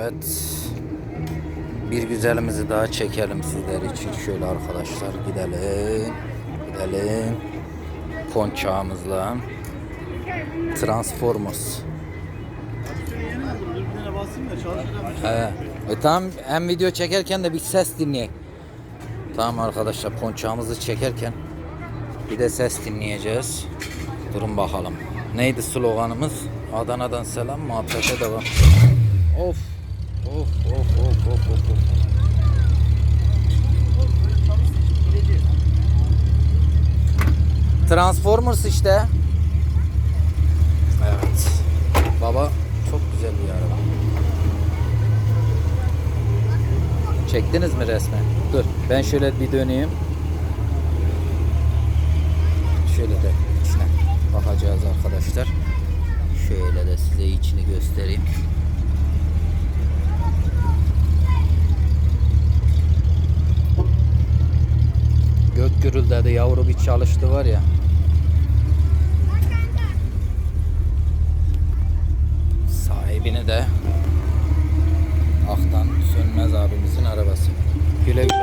Evet. Bir güzelimizi daha çekelim sizler için. Şöyle arkadaşlar gidelim. Gidelim. Ponçağımızla. Transformers. He. E tamam hem video çekerken de bir ses dinleyelim. Tamam arkadaşlar ponçağımızı çekerken bir de ses dinleyeceğiz. Durun bakalım. Neydi sloganımız? Adana'dan selam, muhabbete devam. Of. Of of of of of. of. Transformers işte. Evet. Baba çok güzel bir araba. Çektiniz mi resmen? Dur ben şöyle bir döneyim. Şöyle de içine bakacağız arkadaşlar. Şöyle de size içini göstereyim. Gök gürüldedi yavru bir çalıştı var ya. Sahibini de Aktan Sönmez abimizin arabası. Güle güle.